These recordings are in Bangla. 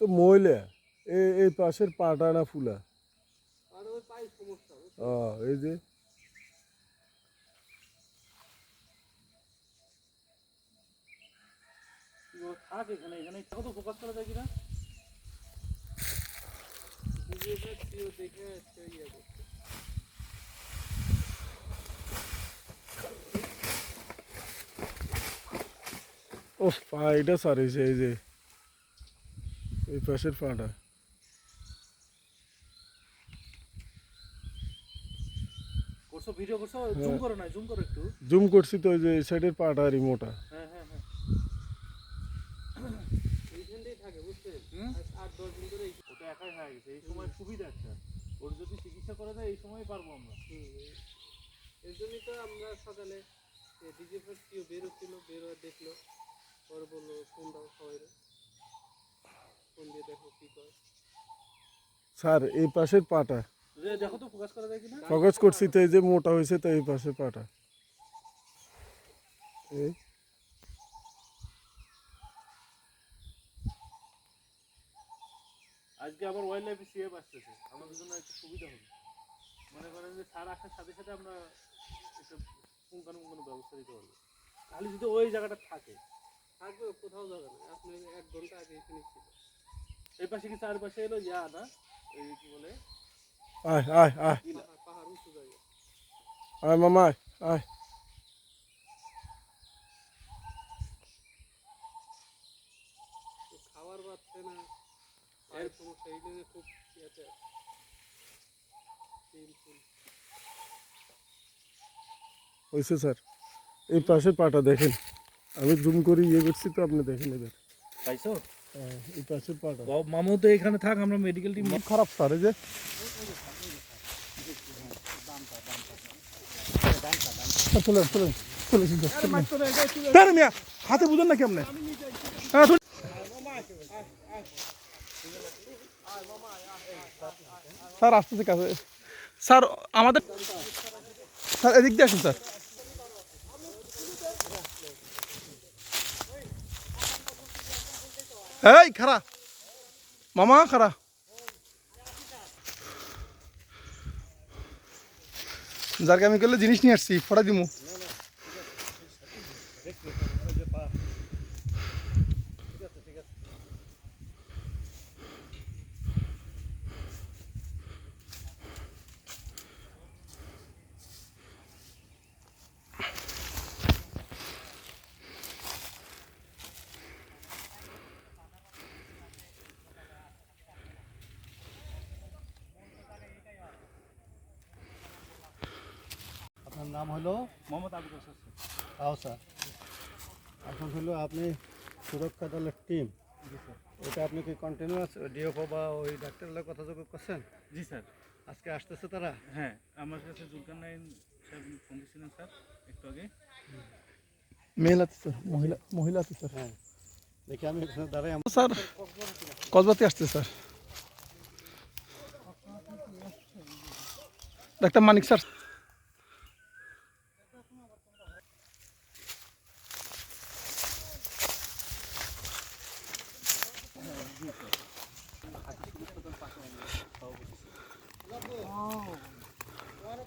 তো মহিলা এই এই পাশের পাটা না ফুলা এই যে। ও পা এটা সারিয়েছে এই যে। এই পাশের পাটা করছ? ভিডিও করছ? জুম করো না জুম করো একটু। জুম করছি তো ওই যে এই সাইডের পাটা আর মোটা হ্যাঁ হ্যাঁ হ্যাঁ। এইখানটাই থাকে বুঝছেন আট দশ দিন ধরে ওটা একাই হয়ে গেছে। এই সময় সুবিধা একটা। ওর যদি চিকিৎসা করা যায় এই সময় পারব আমরা। এর জন্যই তো আমরা সকালে ডিজে ফোর কেউ বেরোচ্ছিল বের দেখল। পরে বলল ফোন দাও সবাই ফোন দিয়ে দেখো কি করে। স্যার এই পাশের পাটা। দেখো তো ফোকাস করা যায় কিনা? ফোকাস করছি তো এই যে মোটা হয়েছে তো এই পাশের পাটা। এই। আজকে আবার ওয়াইল্ড লাইফ সিএফ আসতেছে আমাদের জন্য একটু সুবিধা হবে। মনে করেন যে সার আসার সাথে সাথে আমরা একটা পুঙ্খানুপুঙ্খানু ব্যবস্থা দিতে পারব। খালি যদি ওই জায়গাটা থাকে থাকবে কোথাও যাবে না আপনি এক ঘণ্টা আগে এখানে ছিল এই পাশে কি চারপাশে এলো? ইয়া না? এই কি বলে? আয় আয় আয়। ইলা পাহাড়- পাহাড় উঁচু জায়গা। আয় মামা আয় আয়। তো খাবার পাচ্ছে না। পায়ের সমস্যা এই জন্য খুব ইয়েতে। পেইনফুল হয়েছে স্যার। এই পাশের পাটা দেখেন। আমি জুম করে ইয়ে করছি তো আপনি দেখেন এবার। পাইছো? হ্যাঁ, এই পাশের পাটা মামু তো এখানে থাক আমরা মেডিকেল টিম খারাপ স্যার এই যে। চলেন চলেন চলেন মিয়া হাতে বুঝেন নাকি আপনি হ্যাঁ স্যার আসতেছে কাছে। স্যার আমাদের স্যার এদিক দিয়ে আসুন স্যার। এই খারা মামা খারা যারকে আমি করলে জিনিস নিয়ে আসছি ফটা দিমু। নাম হলো মোহাম্মদ আবু কাসর আওসা এখন হলো আপনি সুরক্ষা দলের টিম ওটা আপনি কি কন্টিনিউয়াস ডিএফও বা ওই ডাক্তারের লোক কথা যোগাযোগ করছেন? জি স্যার। আজকে আসতেছে তারা? হ্যাঁ আমার কাছে জুলকার নাইন সাহেব ফোন দিয়েছিলেন স্যার একটু আগে। মহিলা তো স্যার মহিলা মহিলা তো স্যার। হ্যাঁ। দেখি আমি এখানে দাঁড়াই। আমার স্যার কসবাতে আসছে স্যার। Doctor Manik sir.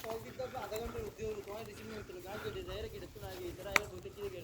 ಹೋಗಿದ್ದಪ್ಪ ಅರ್ಧ ಗಂಟೆ ಉದ್ಯೋಗ ರಿಸಿವ್ ಮಾಡ್ತಾರೆ ನಾಲ್ಕು ಐದು ಸಾವಿರ ಗಿಡ ಹಾಗೆ ಈ ಥರ ಎಲ್ಲ ಗೊತ್ತಿದೆ